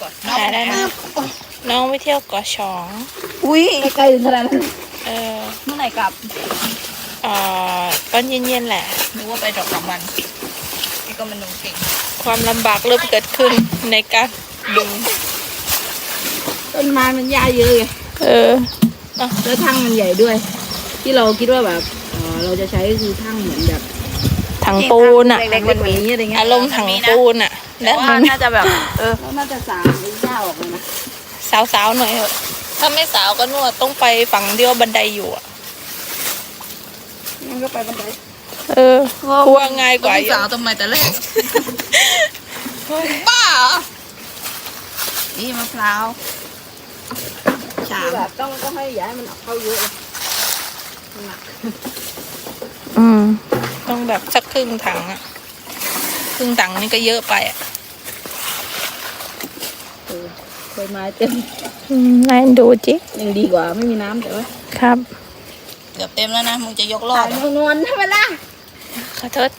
ก่อนถ่ายได้นะน้องไปเที่ยวเกาะช้อง อุ้ยไกลถึงขนาดนั้นเออเมื่อไหร่กลับเอ่อตอนเย็นๆแหละนึกว่าไปดอกสามวันนี่ก็มันนงเก่งความลำบากเริ่มเกิดขึ้นในการดึงต้นไม้มันหญ้าเยอะไงเออแล้วทั่งมันใหญ่ด้วย ที่เราคิดว่าแบบเอ่อเราจะใช้คือทั่งเหมือนแบบถังปูนอะเล็กๆมันมีอะไรเงี้ยอารมณ์ถังปูนอะ แต่แล้วว่ามันน่าจะแบบ เออแล้วน่าจะสามไอ้หญ้าออกเลยนะสาวๆหน่อยเถอะถ้าไม่สาวก็นวดต้องไปฝั่งเดียวบันไดอยู่อะงั้นก็ไปบันไดเออกูว่าง่ายกว่าต้องเยสาวอะทำไมแต่แรกบ้าเหรอนี่มะพร้าวฉาคือมแบบต้องต้องให้อย่าให้มันออกเข้าเยอะเลยมันหนักอืม ต้องแบบสักครึ่งถังอะ ครึ่งถังนี่ก็เยอะไปอะเออใบไม้เต็มอืมนายดูจิยังดีกว่าไม่มีน้ำแต่ว่าครับ เกือบเต็มแล้วนะ มึงจะยกรอถ่าดยเหรอนวลๆทำไมล่ะ ขอโทษ